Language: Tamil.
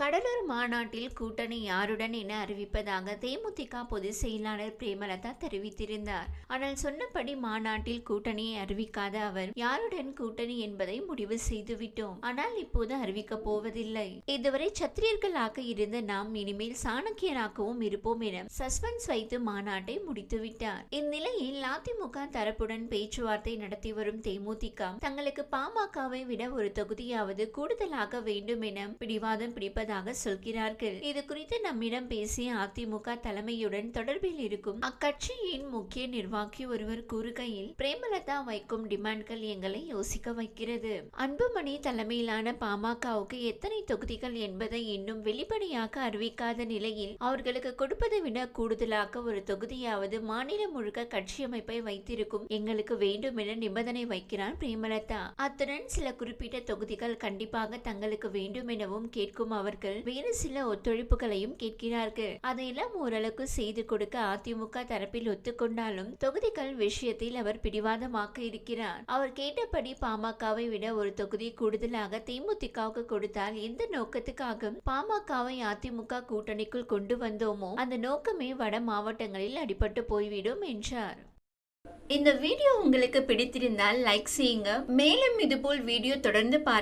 கடலூர் மாநாட்டில் கூட்டணி யாருடன் என அறிவிப்பதாக தேமுதிக பொதுச் செயலாளர் பிரேமலதா தெரிவித்திருந்தார். ஆனால் சொன்னபடி மாநாட்டில் கூட்டணியை அறிவிக்காத அவர் யாருடன் கூட்டணி என்பதை முடிவு செய்துவிட்டோம். ஆனால் இப்போது அறிவிக்கப் போவதில்லை. இதுவரை சத்திரியர்களாக இருந்த நாம் இனிமேல் சாணக்கியராகவும் இருப்போம் என சஸ்பென்ஸ் வைத்து மாநாட்டை முடித்துவிட்டார். இந்நிலையில் அதிமுக தரப்புடன் பேச்சுவார்த்தை நடத்தி வரும் தேமுதிக தங்களுக்கு பாமகவை விட ஒரு தொகுதியாவது கூடுதலாக வேண்டும் என பிடிவாதம் உள்ளதாக சொல்கிறார்கள். இது குறித்து நம்மிடம் பேசிய அதிமுக தலைமையுடன் தொடர்பில் இருக்கும் அக்கட்சியின் முக்கிய நிர்வாகி ஒருவர் கூறுகையில் பிரேமலதா வைக்கும் டிமாண்ட்கள் எங்களை யோசிக்க வைக்கிறது. அன்புமணி தலைமையிலான பாமகவுக்கு எத்தனை தொகுதிகள் என்பதை இன்னும் வெளிப்படையாக அறிவிக்காத நிலையில் அவர்களுக்கு கொடுப்பதை விட கூடுதலாக ஒரு தொகுதியாவது மாநிலம் முழுக்க கட்சி அமைப்பை வைத்திருக்கும் எங்களுக்கு வேண்டும் என நிபந்தனை வைக்கிறார் பிரேமலதா. அத்துடன் சில குறிப்பிட்ட தொகுதிகள் கண்டிப்பாக தங்களுக்கு வேண்டும் எனவும் கேட்கும் கேட்கிறார்கள் வேறு சில ஒத்துழைப்புகளையும் கேட்கிறார்கள். அதையெல்லாம் ஓரளவுக்கு செய்து கொடுக்க அதிமுக தரப்பில் ஒத்துக்கொண்டாலும் தொகுதிகள் விஷயத்தில் அவர் பிடிவாதமாக இருக்கிறார். அவர் கேட்டபடி பாமகவை விட ஒரு தொகுதி கூடுதலாக தேமுதிகவுக்கு கொடுத்தால் எந்த நோக்கத்துக்காக பாமகவை அதிமுக கூட்டணிக்குள் கொண்டு வந்தோமோ அந்த நோக்கமே வட மாவட்டங்களில் அடிபட்டு போய்விடும் என்றார். இந்த வீடியோ உங்களுக்கு பிடித்திருந்தால் லைக் செய்யுங்க. மேலும் இதுபோல் வீடியோ தொடர்ந்து பார்க்க